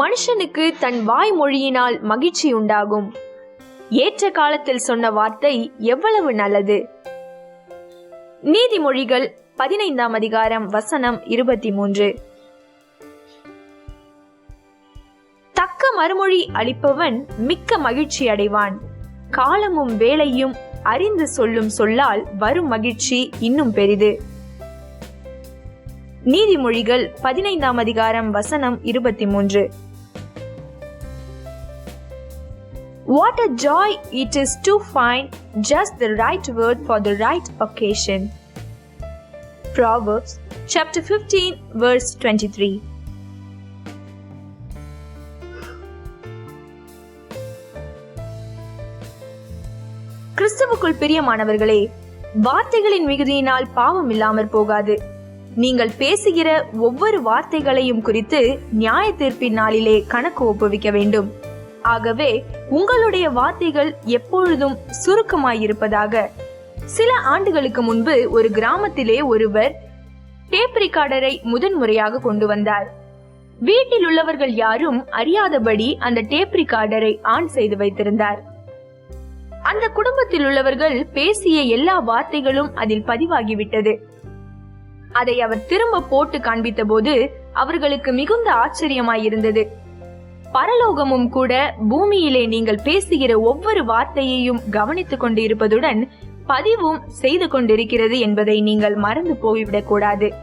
மனுஷனுக்கு தன் வாய்மொழியினால் மகிழ்ச்சி உண்டாகும் ஏற்ற காலத்தில் சொன்ன வார்த்தை எவ்வளவு நல்லது? நீதிமொழிகள் பதினைந்தாம் அதிகாரம் வசனம் இருபத்தி மூன்று தக்க மறுமொழி அளிப்பவன் மிக்க மகிழ்ச்சி அடைவான். காலமும் வேலையும் அறிந்து சொல்லும் சொல்லால் வரும் மகிழ்ச்சி இன்னும் பெரிது. நீதிமொழிகள் பதினைந்தாம் அதிகாரம் வசனம் இருபத்தி மூன்று What a joy it is to find just the right word for the right occasion. Proverbs chapter 15 verse 23. கிறிஸ்துவுக்குள் பிரியமானவர்களே வார்த்தைகளின் மிகுதியினால் பாவம் இல்லாமற் போகாது நீங்கள் பேசுகிற ஒவ்வொரு வார்த்தைகளையும் குறித்து நியாய தீர்ப்பின் நாளிலே கணக்கு ஒப்புவிக்க வேண்டும் ஆகவே உங்களுடைய வார்த்தைகள் எப்பொழுதும் சுருக்கமாயிருப்பதாக. சில ஆண்டுகளுக்கு முன்பு ஒரு கிராமத்திலே ஒருவர் டேப் ரிகார்டரை முதன்முறையாக கொண்டு வந்தார். வீட்டில் உள்ளவர்கள் யாரும் அறியாதபடி அந்த டேப் ரிகார்டரை ஆன் செய்து வைத்திருந்தார். அந்த குடும்பத்தில் உள்ளவர்கள் பேசிய எல்லா வார்த்தைகளும் அதில் பதிவாகிவிட்டது. அதை அவர் திரும்ப போட்டு காண்பித்த போது அவர்களுக்கு மிகுந்த ஆச்சரியமாயிருந்தது. பரலோகமும் கூட பூமியிலே நீங்கள் பேசுகிற ஒவ்வொரு வார்த்தையையும் கவனித்துக் கொண்டிருப்பதுடன் பதிவும் செய்து கொண்டிருக்கிறது என்பதை நீங்கள் மறந்து போய்விடக் கூடாது.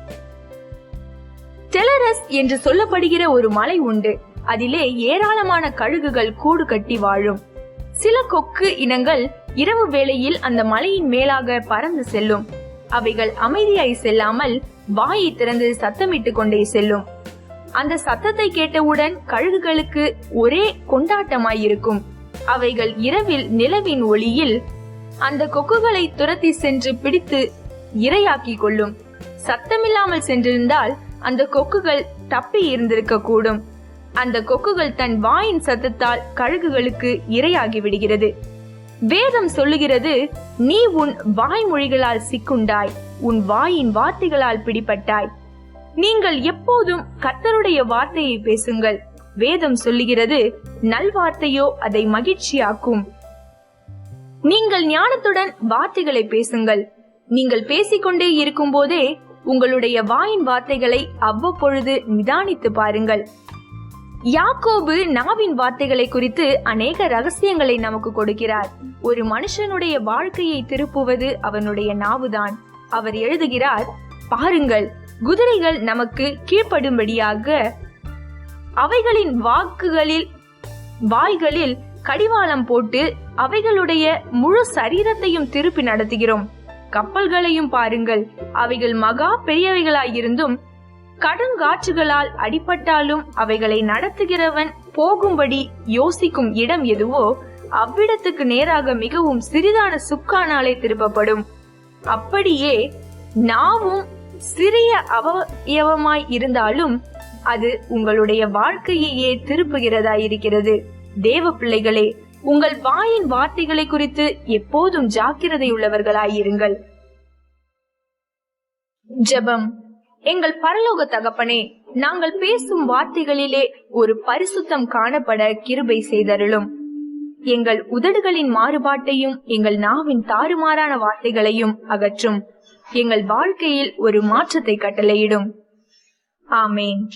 டெலரஸ் என்று சொல்லப்படுகிற ஒரு மலை உண்டு. அதிலே ஏராளமான கழுகுகள் கூடு கட்டி வாழும். சில கொக்கு இனங்கள் இரவு வேளையில் அந்த மலையின் மேலாக பறந்து செல்லும். அவைகள் அமைதியாய் செல்லாமல் வாயை திறந்து சத்தமிட்டுக் கொண்டே செல்லும். அந்த சத்தத்தை கேட்டவுடன் கழுகுகளுக்கு ஒரே கொண்டாட்டமாயிருக்கும். அவைகள் இரவில் நிலவின் ஒளியில் அந்த கொக்குகளை துரத்தி சென்று பிடித்து இரையாக்கி கொள்ளும். சத்தமில்லாமல் சென்றிருந்தால் அந்த கொக்குகள் தப்பி இருந்திருக்க கூடும் அந்த கொக்குகள் தன் வாயின் சத்தத்தால் கழுகுகளுக்கு இரையாகி விடுகிறது. வேதம் சொல்லுகிறது நீ உன் வாய்மொழிகளால் சிக்குண்டாய் உன் வாயின் வார்த்தைகளால் பிடிபட்டாய். நீங்கள் எப்போதும் கர்த்தருடைய வார்த்தையை பேசுங்கள். வேதம் சொல்லுகிறது நல்வார்த்தையோ அதை மகிழ்ச்சியாக்கும். நீங்கள் ஞானத்துடன் வார்த்தைகளை பேசுங்கள். நீங்கள் பேசிக்கொண்டே இருக்கும் போதே உங்களுடைய வாயின் வார்த்தைகளை அவ்வப்பொழுது நிதானித்து பாருங்கள். யாக்கோபு நாவின் வார்த்தைகளை குறித்து அநேக ரகசியங்களை நமக்கு கொடுக்கிறார். ஒரு மனுஷனுடைய வாழ்க்கையை திருப்புவது அவனுடைய நாவுதான். அவர் எழுதுகிறார் பாருங்கள் குதிரைகள் நமக்கு கீழ்ப்படும்படியாக அவைகளின் வாக்குகளில் வாய்களில் கடிவாளம் போட்டு அவைகளுடைய முழு சரீரத்தையும் திருப்பி நடத்துகிறோம். கப்பல்களையும் பாருங்கள் அவைகள் மகா பெரியவைகளாயிருந்தும் கடுங்காற்றுகளால் அடிபட்டாலும் அவைகளை நடத்துகிறவன் போகும்படி யோசிக்கும் இடம் எதுவோ அவ்விடத்துக்கு நேராக மிகவும் சிறிதான சுக்கானாலே திருப்பப்படும். அப்படியே நாவும் சிறிய அவயவமாய் இருந்தாலும் அது உங்களுடைய வாழ்க்கையையே திருப்புகிறதா இருக்கிறது. தேவ பிள்ளைகளே உங்கள் வாயின் வார்த்தைகளை குறித்து எப்போதும் ஜாக்கிரதை ஜபம் ஜெபம். எங்கள் பரலோக தகப்பனே நாங்கள் பேசும் வார்த்தைகளிலே ஒரு பரிசுத்தம் காணப்பட கிருபை செய்தருளும். எங்கள் உதடுகளின் மாறுபாட்டையும் எங்கள் நாவின் தாறுமாறான வார்த்தைகளையும் அகற்றும். எங்கள் வாழ்க்கையில் ஒரு மாற்றத்தை கட்டளையிடும். ஆமேன்.